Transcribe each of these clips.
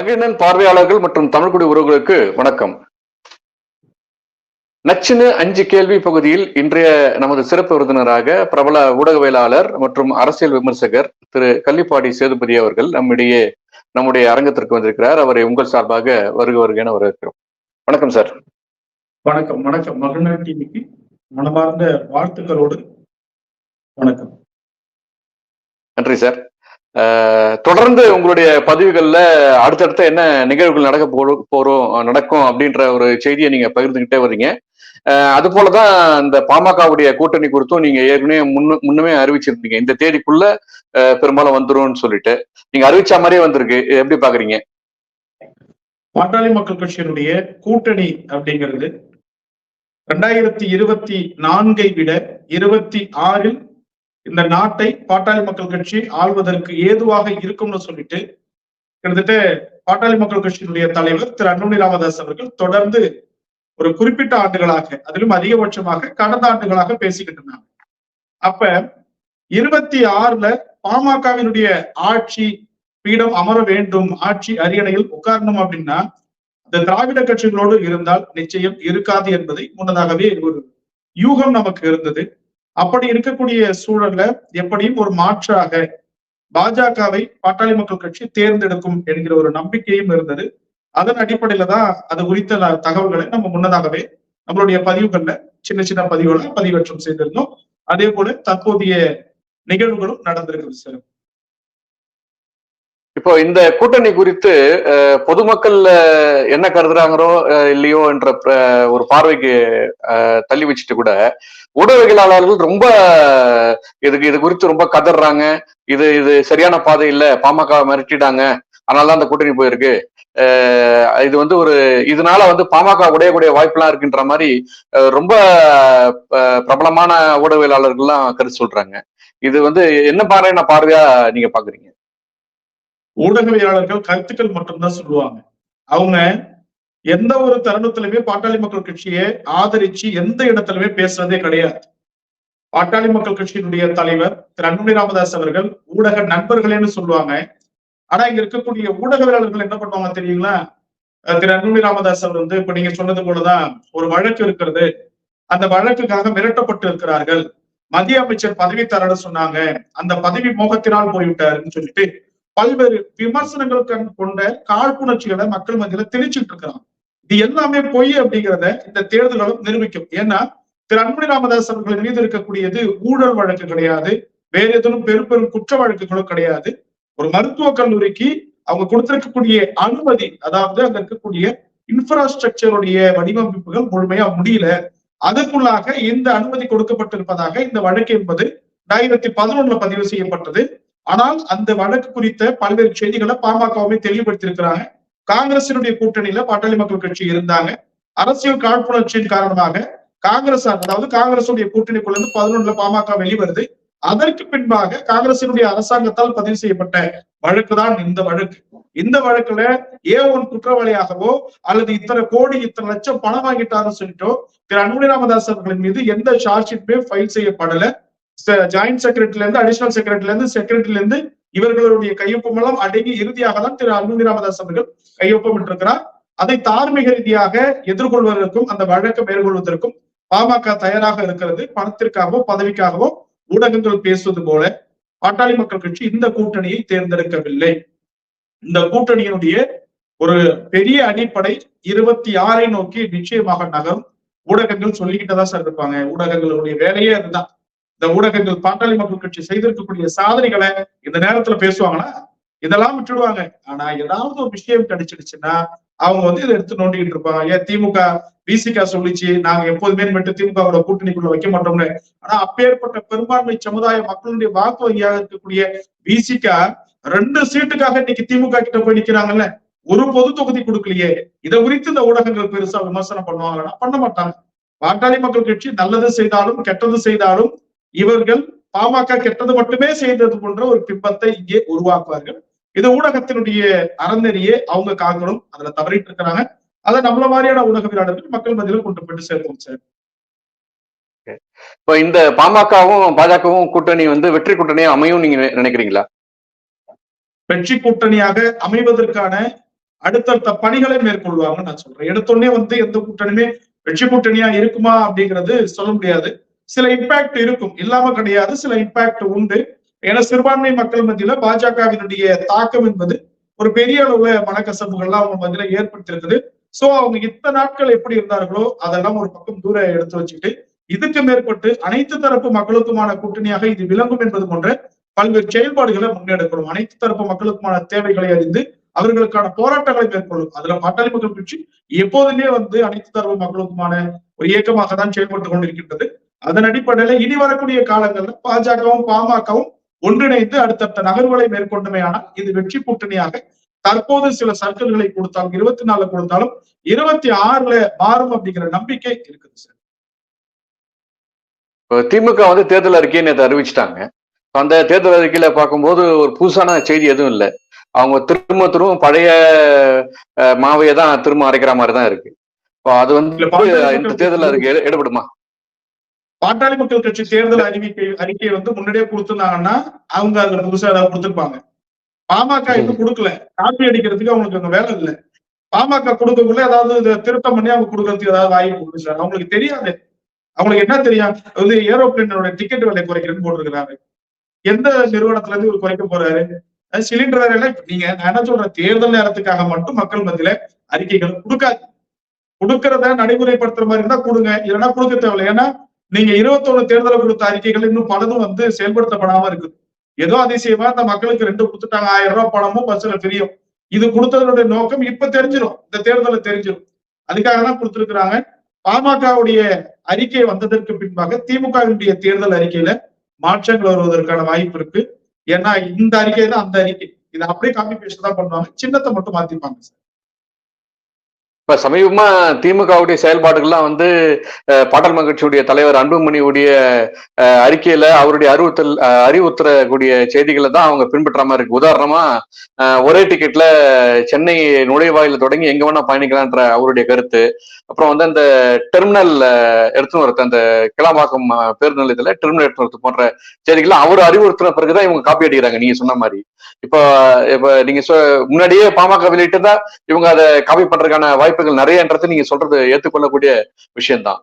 மகிழ்நன் பார்வையாளர்கள் மற்றும் தமிழ்குடி உறவுகளுக்கு வணக்கம். நச்சினு அஞ்சு கேள்வி பகுதியில் இன்றைய நமது சிறப்பு விருந்தினராக பிரபல ஊடகவியலாளர் மற்றும் அரசியல் விமர்சகர் திரு கள்ளிப்பாடி சேதுபதி அவர்கள் நம்மிடையே நம்முடைய அரங்கத்திற்கு வந்திருக்கிறார். அவரை உங்கள் சார்பாக வருக வருக என வரவேற்கிறோம். வணக்கம் சார். வணக்கம் வணக்கம். மகன் டிவிக்கு மனமார்ந்த வாழ்த்துக்களோடு வணக்கம். நன்றி சார். தொடர்ந்து உங்களுடைய பதிவுகள்ல அடுத்தடுத்த என்ன நிகழ்வுகள் நடக்க போறோம் நடக்கும் அப்படின்ற ஒரு செய்தியை நீங்க பகிர்ந்துகிட்டே வர்றீங்க. அது போலதான் இந்த பாமகவுடைய கூட்டணி குறித்தும் நீங்க ஏற்கனவே முன்னு முன்னமே அறிவிச்சிருந்தீங்க. இந்த தேதிக்குள்ள பெரும்பாலும் வந்துரும்னு சொல்லிட்டு. நீங்க அறிவிச்ச மாதிரியே வந்திருக்கு. எப்படி பாக்குறீங்க? பாட்டாளி மக்கள் கட்சியினுடைய கூட்டணி அப்படிங்கிறது ரெண்டாயிரத்தி இருபத்தி நான்கை விட இருபத்தி ஆறில் இந்த நாட்டை பாட்டாளி மக்கள் கட்சி ஆள்வதற்கு ஏதுவாக இருக்கும்னு சொல்லிட்டு கிட்டத்தட்ட பாட்டாளி மக்கள் கட்சியினுடைய தலைவர் திரு அன்புமணி ராமதாஸ் அவர்கள் தொடர்ந்து ஒரு குறிப்பிட்ட ஆண்டுகளாக அதிலும் அதிகபட்சமாக கடந்த ஆண்டுகளாக பேசிக்கிட்டு இருந்தாங்க. அப்ப இருபத்தி ஆறுல பாமகவினுடைய ஆட்சி பீடம் அமர வேண்டும் ஆட்சி அரியணையில் உட்காரணும் அப்படின்னா இந்த திராவிட கட்சிகளோடு இருந்தால் நிச்சயம் இருக்காது என்பதை முன்னதாகவே ஒரு யூகம் நமக்கு இருந்தது. அப்படி இருக்கக்கூடிய சூழல்ல எப்படியும் ஒரு மாற்றாக பாஜகவை பாட்டாளி மக்கள் கட்சி தேர்ந்தெடுக்கும் என்கிற ஒரு நம்பிக்கையும் இருந்தது. அதன் அடிப்படையில தான் அது குறித்த தகவல்களை நம்ம முன்னதாகவே நம்மளுடைய பதிவுகள்ல சின்ன சின்ன பதிவுகளை பதிவேற்றம் செய்திருந்தோம். அதே போல தற்போதைய நிகழ்வுகளும் நடந்திருக்கிறது சார். இப்போ இந்த கூட்டணி குறித்து அஹ், பொதுமக்கள் என்ன கருதுறாங்களோ இல்லையோ என்ற ஒரு பார்வைக்கு தள்ளி வச்சுட்டு கூட ஊடகவியலாளர்கள் ரொம்ப இதுக்கு இது குறித்து ரொம்ப கதறாங்க. இது இது சரியான பாதை இல்ல. பாமக மிரட்டிட்டாங்க. அதனாலதான் அந்த கூட்டணி போயிருக்கு. இது வந்து ஒரு இதனால வந்து பாமக உடையக்கூடிய வாய்ப்புலாம் இருக்குன்ற மாதிரி ரொம்ப பிரபலமான ஊடகவியலாளர்கள்லாம் கருத்து சொல்றாங்க. இது வந்து என்ன மாதிரியான பார்வையா நீங்க பாக்குறீங்க? ஊடகவியலாளர்கள் கருத்துக்கள் மட்டும்தான் சொல்லுவாங்க. அவங்க எந்த ஒரு தருணத்திலுமே பாட்டாளி மக்கள் கட்சியை ஆதரிச்சு எந்த இடத்திலுமே பேசுறதே கிடையாது. பாட்டாளி மக்கள் கட்சியினுடைய தலைவர் திரு அன்புமணி ராமதாஸ் அவர்கள் ஊடக நண்பர்களேன்னு சொல்லுவாங்க. ஆனா இங்க இருக்கக்கூடிய ஊடகவியலாளர்கள் என்ன பண்ணுவாங்க தெரியுங்களா? திரு அன்புமணி ராமதாஸ் அவர் வந்து இப்ப நீங்க சொன்னது போலதான் ஒரு வழக்கு இருக்கிறது. அந்த வழக்குக்காக மிரட்டப்பட்டு இருக்கிறார்கள். மத்திய அமைச்சர் பதவி தரன்னு சொன்னாங்க. அந்த பதவி மோகத்தினால் போய்விட்டாருன்னு சொல்லிட்டு பல்வேறு விமர்சனங்கள் கண் கொண்ட காழ்ப்புணர்ச்சிகளை மக்கள் மத்தியில திணிச்சுட்டு இருக்கிறாங்க. இது எல்லாமே பொய் அப்படிங்கிறத இந்த தேர்தல்களும் நிரூபிக்கும். ஏன்னா திரு அன்புமணி ராமதாஸ் அவர்கள் மீது இருக்கக்கூடியது ஊழல் வழக்கு கிடையாது. வேற எதுவும் பெரும் பெரும் குற்ற வழக்குகளும் கிடையாது. ஒரு மருத்துவக் கல்லூரிக்கு அவங்க கொடுத்திருக்கக்கூடிய அனுமதி அதாவது அங்க இருக்கக்கூடிய இன்ஃப்ராஸ்ட்ரக்சருடைய வடிவமைப்புகள் முழுமையா முடியல. அதற்குள்ளாக இந்த அனுமதி கொடுக்கப்பட்டிருப்பதாக இந்த வழக்கு என்பது ரெண்டாயிரத்தி பதினொன்னுல பதிவு செய்யப்பட்டது. ஆனால் அந்த வழக்கு குறித்த பல்வேறு செய்திகளை பாமகவுமே தெளிவுபடுத்தியிருக்கிறாங்க. காங்கிரசினுடைய கூட்டணியில பாட்டாளி மக்கள் கட்சி இருந்தாங்க. அரசியல் காழ்ப்புணர்ச்சியின் காரணமாக காங்கிரஸ் அதாவது காங்கிரசுடைய கூட்டணிக்குள்ள இருந்து பதினொன்றுல பாமக வெளிவருது. அதற்கு பின்பாக காங்கிரசினுடைய அரசாங்கத்தால் பதிவு செய்யப்பட்ட வழக்கு தான் இந்த வழக்கு. இந்த வழக்குல ஏ ஒன் குற்றவாளியாகவோ அல்லது இத்தனை கோடி இத்தனை லட்சம் பணம் வாங்கிட்டாருன்னு சொல்லிட்டோ திரு அன்புமணி ராமதாஸ் அவர்களின் மீது எந்த சார்ஜ் ஷீட்டுமே ஃபைல் செய்யப்படல. ஜாயிண்ட் செக்ரட்டரில இருந்து அடிஷனல் செக்ரட்டரில இருந்து செக்ரட்டரில இருந்து இவர்களுடைய கையொப்பம் எல்லாம் அடங்கி இறுதியாக தான் திரு அன்புமணி ராமதாஸ் அவர்கள் கையொப்பமிட்டிருக்கிறார் அதை தார்மீக ரீதியாக எதிர்கொள்வதற்கும் அந்த வழக்கை மேற்கொள்வதற்கும் பாமக தயாராக இருக்கிறது. பணத்திற்காகவோ பதவிக்காகவோ ஊடகங்கள் பேசுவது போல பாட்டாளி மக்கள் கட்சி இந்த கூட்டணியை தேர்ந்தெடுக்கவில்லை. இந்த கூட்டணியினுடைய ஒரு பெரிய அடிப்படை இருபத்தி ஆறை நோக்கி நிச்சயமாக நகரும். ஊடகங்கள் சொல்லிக்கிட்டதான் சார் இருப்பாங்க. ஊடகங்களுடைய வேலையே அதுதான். இந்த ஊடகங்கள் பாட்டாளி மக்கள் கட்சி செய்திருக்கக்கூடிய சாதனைகளை இந்த நேரத்துல பேசுவாங்கன்னா இதெல்லாம் விட்டுடுவாங்க. ஆனா ஏதாவது ஒரு விஷயம் கிடைச்சிடுச்சுன்னா அவங்க வந்து இதை எடுத்து நோண்டிக்கிட்டு இருப்பாங்க. ஏன் திமுக விசிகா சொல்லிச்சு நாங்க எப்போதுமே மட்டும் திமுகவோட கூட்டணிக்குள்ள வைக்க மாட்டோம்னு. ஆனா அப்பேற்பட்ட பெரும்பான்மை சமுதாய மக்களுடைய வாக்கு வங்கியாக இருக்கக்கூடிய விசிகா ரெண்டு சீட்டுக்காக இன்னைக்கு திமுக கிட்ட போய் நிக்கிறாங்கல்ல? ஒரு பொது தொகுதி கொடுக்கலையே. இதை குறித்து இந்த ஊடகங்கள் பெருசா விமர்சனம் பண்ணுவாங்கன்னா பண்ண மாட்டாங்க. பாட்டாளி மக்கள் கட்சி நல்லது செய்தாலும் கெட்டது செய்தாலும் இவர்கள் பாமக கெட்டது மட்டுமே செய்தது போன்ற ஒரு பிம்பத்தை இங்கே உருவாக்குவார்கள். இது ஊடகத்தினுடைய அறநெறியே அவங்க காக்கணும் அதுல தவறிட்டு இருக்கிறாங்க. அதை நம்மள மாதிரியான ஊடகவியலாளர்கள் மக்கள் மத்தியில கொண்டு போயிட்டு சேர்ப்போம் சார். இப்போ இந்த பாமகவும் பாஜகவும் கூட்டணி வந்து வெற்றி கூட்டணியா அமையும் நீங்க நினை- நினைக்கிறீங்களா? வெற்றி கூட்டணியாக அமைவதற்கான அடுத்தடுத்த பணிகளை மேற்கொள்வாங்கன்னு நான் சொல்றேன். எடுத்தோடனே வந்து எந்த கூட்டணியுமே வெற்றி கூட்டணியா இருக்குமா அப்படிங்கிறது சொல்ல முடியாது. சில இம்பாக்ட் இருக்கும். இல்லாம கிடையாது. சில இம்பாக்ட் உண்டு. ஏன்னா சிறுபான்மை மக்கள் மத்தியில பாஜகவினுடைய தாக்கம் என்பது ஒரு பெரிய அளவுல மனக்கசப்புகள்லாம் அவங்க மத்தியில ஏற்படுத்தியிருக்குது சோ அவங்க இத்தனை நாட்கள் எப்படி இருந்தார்களோ அதெல்லாம் ஒரு பக்கம் தூர எடுத்து வச்சுட்டு இதுக்கு மேற்பட்டு அனைத்து தரப்பு மக்களுக்குமான கூட்டணியாக இது விளங்கும் என்பது போன்ற பல்வேறு செயல்பாடுகளை முன்னெடுக்கணும். அனைத்து தரப்பு மக்களுக்குமான தேவைகளை அறிந்து அவர்களுக்கான போராட்டங்களை மேற்கொள்ளும் அதுல பாட்டாளி மக்கள் கட்சி எப்போதுமே வந்து அனைத்து தரப்பு மக்களுக்குமான ஒரு இயக்கமாக தான் செயல்பட்டு கொண்டிருக்கின்றது. அதன் அடிப்படையில இனி வரக்கூடிய காலங்கள்ல பாஜகவும் பாமகவும் ஒன்றிணைந்து அடுத்தடுத்த நகர்வுகளை மேற்கொண்டுமே ஆனால் இது வெற்றி கூட்டணியாக தற்போது சில சர்க்கிள்களை கொடுத்தாலும் இருபத்தி நாலு கொடுத்தாலும் இருபத்தி ஆறுல மாறும் அப்படிங்கிற நம்பிக்கை இருக்குது சார். திமுக வந்து தேர்தல் அறிக்கையை நேற்று அறிவிச்சிட்டாங்க. அந்த தேர்தல் அறிக்கையில பார்க்கும்போது ஒரு புதுசான செய்தி எதுவும் இல்லை. அவங்க திரும்ப திரும்ப பழைய மாவையை தான் திரும்ப அரைக்கிற மாதிரி தான் இருக்கு. இப்போ அது வந்து இந்த தேர்தல் அறிக்கை எடுபடுமா பாட்டாளி மக்கள் கட்சி தேர்தல் அறிவிக்கை அறிக்கையை வந்து முன்னாடியே கொடுத்திருந்தாங்கன்னா அவங்க அதுல புதுசா ஏதாவது கொடுத்திருப்பாங்க. பாமக இன்னும் கொடுக்கல. காப்பி அடிக்கிறதுக்கு அவங்களுக்கு அங்க வேலை இல்லை. பாமக கொடுக்கக்குள்ள ஏதாவது திருத்தம் பண்ணி அவங்க கொடுக்கறதுக்கு ஏதாவது வாய்ப்பு உண்டு சார். அவங்களுக்கு தெரியாது. அவங்களுக்கு என்ன தெரியும்? வந்து ஏரோப்ளேனோட டிக்கெட் விலை குறைக்கிறேன்னு போட்டிருக்கிறாரு. எந்த நிறுவனத்துல இருந்து இவர் குறைக்க போறாரு? சிலிண்டர் இப்ப நீங்க நான் என்ன சொல்றேன்? தேர்தல் நேரத்துக்காக மட்டும் மக்கள் மத்தியில அறிக்கைகள் கொடுக்காது. கொடுக்கறத நடைமுறைப்படுத்துற மாதிரி இருந்தா கொடுங்க. இல்லைன்னா கொடுக்க தேவையில்லை. ஏன்னா நீங்க இருபத்தொன்னு தேர்தலை கொடுத்த அறிக்கைகள் இன்னும் பலதும் வந்து செயல்படுத்தப்படாம இருக்குது. ஏதோ அதிசயமா இந்த மக்களுக்கு ரெண்டு கொடுத்துட்டாங்க. ஆயிரம் ரூபாய் பணமும் பஸ்ல தெரியும் இது கொடுத்ததனுடைய நோக்கம் இப்ப தெரிஞ்சிடும் இந்த தேர்தலை தெரிஞ்சிடும் அதுக்காக தான் கொடுத்திருக்கிறாங்க. பாமகவுடைய அறிக்கை வந்ததற்கு பின்பாக திமுகவினுடைய தேர்தல் அறிக்கையில மாற்றங்கள் வருவதற்கான வாய்ப்பு இருக்கு. ஏன்னா இந்த அறிக்கை தான் அந்த அறிக்கை. இதை அப்படியே காப்பி பேஸ்ட் தான் பண்ணுவாங்க. சின்னத்தை மட்டும் மாத்திப்பாங்க சார். இப்ப சமீபமா திமுகவுடைய செயல்பாடுகள்லாம் வந்து பாடல் மகிழ்ச்சியுடைய தலைவர் அன்புமணியுடைய அறிக்கையில அவருடைய அறிவுறுத்தல் அஹ், அறிவுறுத்தக்கூடிய செய்திகளை தான் அவங்க பின்பற்ற மாதிரி இருக்கு. உதாரணமா ஒரே டிக்கெட்ல சென்னை நுழைவாயில தொடங்கி எங்க வேணா பயணிக்கலான்ற அவருடைய கருத்து. அப்புறம் வந்து அந்த டெர்மினல் எடுத்து வரது அந்த கிளாம்பாக்கம் பேருந்து நிலையத்துல டெர்மினல் எடுத்து வரது போன்ற செய்திகள்லாம் அவர் அறிவுறுத்தின பிறகுதான் இவங்க காப்பி அடிக்கிறாங்க நீங்க சொன்ன மாதிரி. இப்போ இப்ப நீங்க சொ- முன்னாடியே பாமக வெளியிட்டு இவங்க அதை காப்பி பண்றதுக்கான வாய்ப்புகள் நிறையன்றது நீங்க சொல்றது ஏற்றுக்கொள்ளக்கூடிய விஷயம்தான்.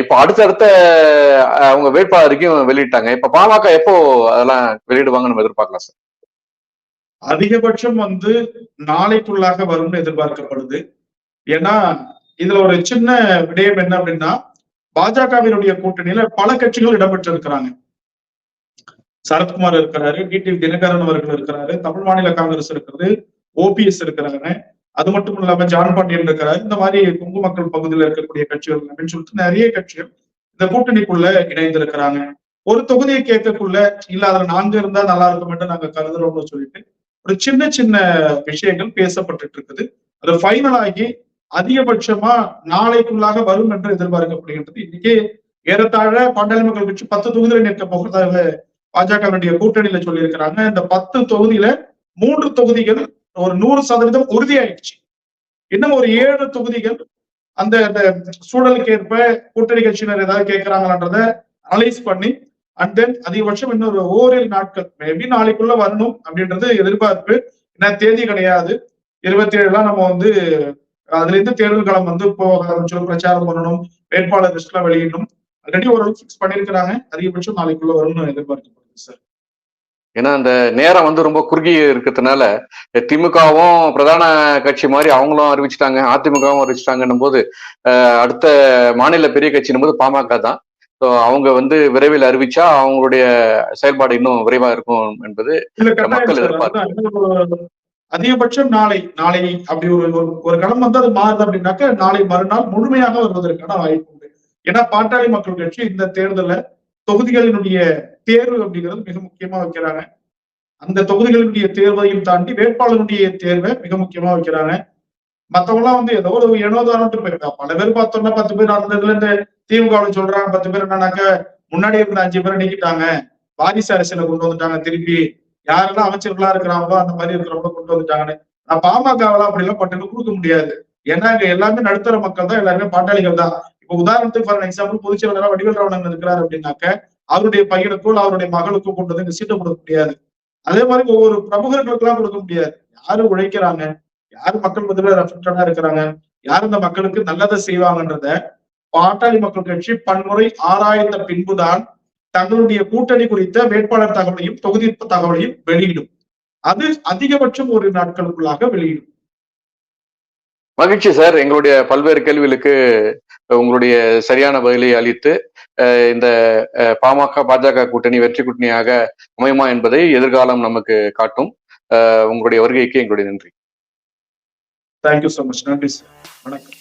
இப்போ அடுத்தடுத்த அவங்க வேட்பாளருக்கும் வெளியிட்டாங்க. இப்ப பாமக எப்போ அதெல்லாம் வெளியிடுவாங்க நம்ம எதிர்பார்க்கலாம் சார்? அதிகபட்சம் வந்து நாளைக்குள்ளாக வரும்னு எதிர்பார்க்கப்படுது. ஏன்னா இதுல ஒரு சின்ன விடயம் என்ன அப்படின்னா பாஜகவினுடைய கூட்டணியில பல கட்சிகள் இடம்பெற்றிருக்கிறாங்க. சரத்குமார் இருக்கிறாரு டிடிவி தினகரன் அவர்கள் இருக்கிறாரு தமிழ் மாநில காங்கிரஸ் இருக்கிறது ஓபிஎஸ் இருக்கிறாங்க. அது மட்டும் இல்லாம ஜான் பாண்டியன் இருக்கிறார். இந்த மாதிரி கொங்கு மக்கள் பகுதியில் இருக்கக்கூடிய கட்சிகள் அப்படின்னு சொல்லிட்டு நிறைய கட்சிகள் இந்த கூட்டணிக்குள்ள இணைந்திருக்கிறாங்க. ஒரு தொகுதியை கேட்கக்குள்ள இல்ல அதுல நான்கு இருந்தா நல்லா இருக்கும் என்று நாங்க கருதுறோம்னு சொல்லிட்டு ஒரு சின்ன சின்ன விஷயங்கள் பேசப்பட்டுட்டு இருக்குது. அது ஃபைனல் ஆகி அதிகபட்சமா நாளைக்குள்ளாக வரும் என்று எதிர்பார்க்கப்படுகின்றது. இன்னைக்கு ஏறத்தாழ பாண்டாளி மக்கள் கட்சி பத்து தொகுதியில் நிற்க போகிறதாக பாஜகவினுடைய கூட்டணியில சொல்லியிருக்கிறாங்க. இந்த பத்து தொகுதியில மூன்று தொகுதிகள் ஒரு நூறு சதவீதம் உறுதியாயிடுச்சு. இன்னும் ஒரு ஏழு தொகுதிகள் அந்த அந்த சூழலுக்கு ஏற்ப கூட்டணி கட்சியினர் ஏதாவது கேட்கிறாங்களான்றத அனலைஸ் பண்ணி அண்ட் தென் அதிகபட்சம் இன்னொரு ஓரிரு நாட்கள் மேபி நாளைக்குள்ள வரணும் அப்படின்றது எதிர்பார்ப்பு. ஏன்னா தேதி கிடையாது. இருபத்தி ஏழுலாம் நம்ம வந்து அதுல இருந்து தேர்தல் களம் வந்து போக ஆரம்பிச்சிடும் பிரச்சாரம் பண்ணணும் வேட்பாளர் லிஸ்ட் வெளியிடணும். ஆல்ரெடி ஓரளவு ஃபிக்ஸ் பண்ணிருக்கிறாங்க அதிகபட்சம் நாளைக்குள்ள வரும்னு எதிர்பார்க்கப்படுது சார் ஏன்னா அந்த நேரம் வந்து ரொம்ப குறுகி இருக்கிறதுனால திமுகவும் பிரதான கட்சி மாதிரி அவங்களும் அறிவிச்சிட்டாங்க அதிமுகவும் அறிவிச்சிட்டாங்கன்னும் போது அடுத்த மாநில பெரிய கட்சின்னும் போது பாமக தான். ஸோ அவங்க வந்து விரைவில் அறிவிச்சா அவங்களுடைய செயல்பாடு இன்னும் விரைவா இருக்கும் என்பது மக்கள் ஒரு அதிகபட்சம் நாளை நாளை அப்படி ஒரு ஒரு- ஒரு களம் வந்து அது மாறுது அப்படின்னாக்க நாளை மறுநாள் முழுமையாக வருவதற்கான வாய்ப்பு உண்டு. ஏன்னா பாட்டாளி மக்கள் கட்சி இந்த தேர்தல்ல தொகுதிகளினுடைய தேர்வு அப்படிங்கிறது மிக முக்கியமா வைக்கிறாங்க. அந்த தொகுதிகளினுடைய தேர்வையும் தாண்டி வேட்பாளருடைய தேர்வை மிக முக்கியமா வைக்கிறாங்க. மத்தவங்களாம் வந்து ஏதோ ஒரு ஏனோதாரணத்துக்கு போயிருக்கா. பல பேர் பார்த்தோம்னா பத்து பேர் அந்த இதுல இருந்து திமுக சொல்றாங்க. பத்து பேர் என்னன்னாக்க முன்னாடி இருந்த அஞ்சு பேரை நீக்கிட்டாங்க. வாரிசு அரசியல கொண்டு வந்துட்டாங்க. திருப்பி யாரெல்லாம் அமைச்சர்களா இருக்கிறாங்களோ அந்த மாதிரி இருக்கிறவங்க கொண்டு வந்துட்டாங்கன்னு. நான் பாமகவெல்லாம் அப்படி எல்லாம் பட்டு கொடுக்க முடியாது. ஏன்னா இங்க எல்லாமே நடுத்தர மக்கள் தான். எல்லாருமே பாட்டாளிகள் தான். இப்ப உதாரணத்துக்கு ஃபார் எக்ஸாம்பிள் பொதுச்செயலாளராக வடிவேல் ராவணன் இருக்கிறார் அப்படின்னாக்க அவருடைய பையனுக்கோ அவருடைய மகளுக்கோ கொண்டு வந்து சீட்டை கொடுக்க முடியாது. அதே மாதிரி ஒவ்வொரு பிரமுகர்களுக்கெல்லாம் கொடுக்க முடியாது. யாரு உழைக்கிறாங்க? யாரு மக்கள் மத்தியில ரெஃபரண்டா இருக்கிறாங்க? யார் இந்த மக்களுக்கு நல்லதை செய்வாங்கன்றத பாட்டாளி மக்கள் கட்சி பன்முறை ஆராய்ந்த பின்புதான் தங்களுடைய கூட்டணி குறித்த வேட்பாளர் தகவலையும் தொகுதி தகவலையும் வெளியிடும். அது அதிகபட்சம் ஒரு நாட்களுக்குள்ளாக வெளியிடும். மகிழ்ச்சி சார். எங்களுடைய பல்வேறு கேள்விகளுக்கு உங்களுடைய சரியான பதிலை அளித்து இந்த பாமக பாஜக கூட்டணி வெற்றி கூட்டணியாக அமையுமா என்பதை எதிர்காலம் நமக்கு காட்டும். உங்களுடைய வருகைக்கு எங்களுடைய நன்றி. தேங்க்யூ சோ மச் நன்றி சார் வணக்கம்.